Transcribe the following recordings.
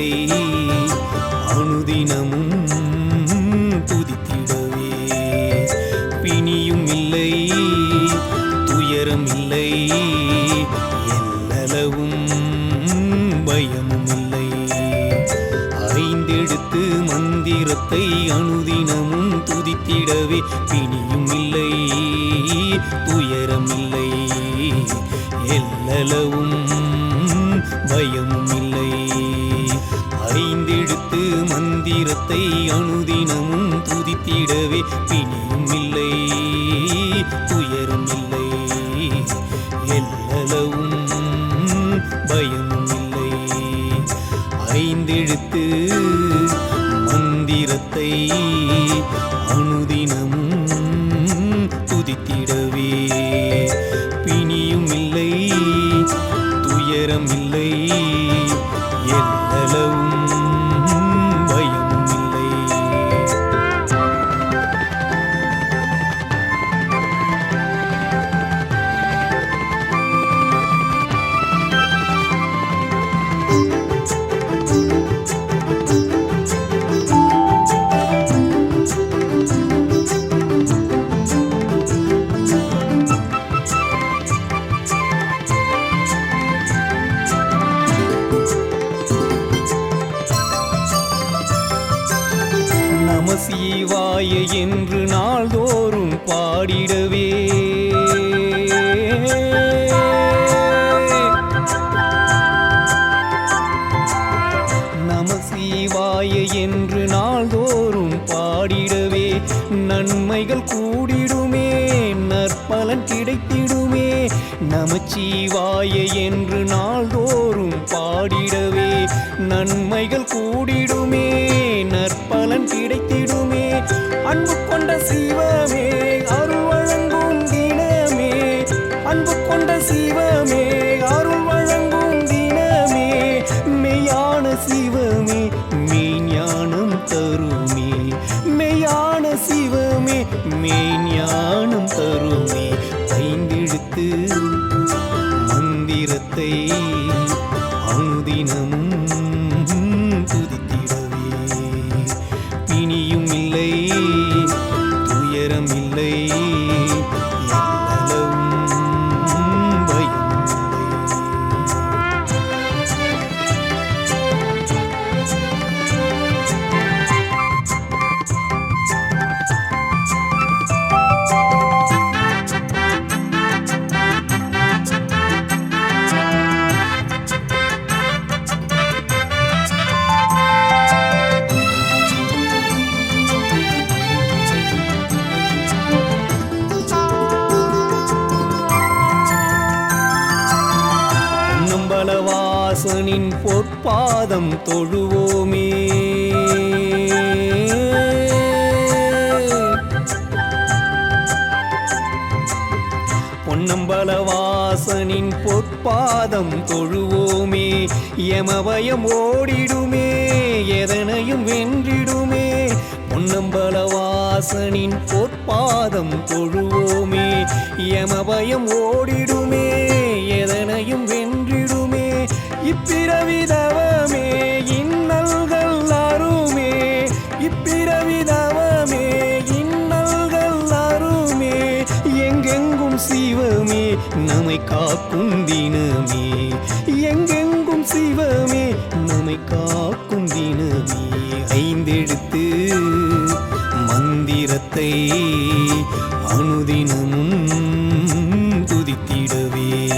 மந்திரத்தை அனுதினமும் துதித்திடவே. பிணியும் இல்லை துயரம் இல்லை எல்லளவும் பயமும் இல்லை ஐந்தெடுத்து மந்திரத்தை அனுதினமும் துதித்திடவே. பிணியும் இல்லை துயரம் இல்லை எல்லளவும் பயமும் இல்லை ஆயிரத்தை அனுதினமும் துதித்திடவே பிணியும் இல்லை துயரும் இல்லை எல்லளவும் பயமும் இல்லை. ஐந்தெழுத்து மந்திரத்தை அனுதினமும் துதித்திடவே பிணியும் இல்லை துயரம் இல்லை நம சிவாய என்று நாள்தோறும் பாடிடவே. நம சிவாய என்று நாள்தோறும் பாடிடவே. நன்மைகள் கூடிடுமே நற்பலன் கிடைத்திடும். நமச்சிவாய என்று நாள்தோறும் பாடிடவே நன்மைகள் கூடிடுமே நற்பலன் கிடைத்திடுமே. அன்பு கொண்ட சிவமே அருவழங்கும் தினமே. அன்பு கொண்ட சிவமே மெய்ஞானம் தருமே. ஐந்தெழுத்து மந்திரத்தை அனுதினமும் பொன்னம்பலவாசனின் பொற்பாதம் தொழுவோமே. பொன்னம்பலவாசனின் பொற்பாதம் தொழுவோமே. எமவயம் ஓடிடுமே எதனையும் வென்றிடுமே. பொன்னம்பலவாசனின் பொற்பாதம் தொழுவோமே. எமவயம் ஓடிடுமே எதனையும் வென்று இப்பிறவிதவமே இன்னல்கள் அருமே. இப்பிறவிதவமே இன்னல்கள் அருமே. எங்கெங்கும் சிவமே நம்மை காக்கும் தினமே. எங்கெங்கும் சிவமே நம்மை காக்கும் தினமே. ஐந்தெடுத்து மந்திரத்தை அனுதினமும் துதித்திடவே.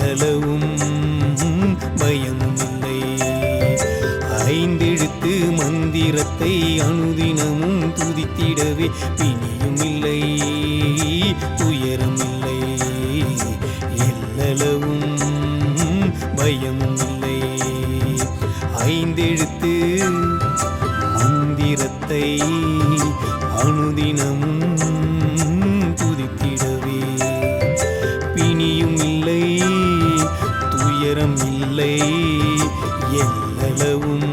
எல்லளவும் பயமும் இல்லை. ஐந்தெழுத்து மந்திரத்தை அனுதினமும் துதித்திடவே பிணியும் இல்லை. துயரம் இல்லை. எல்லளவும் பயமும் இல்லை. ஐந்தெழுத்து மந்திரத்தை அனுதினமும் துயரம் இல்லை எல்லளவும்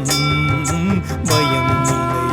பயமும் இல்லை.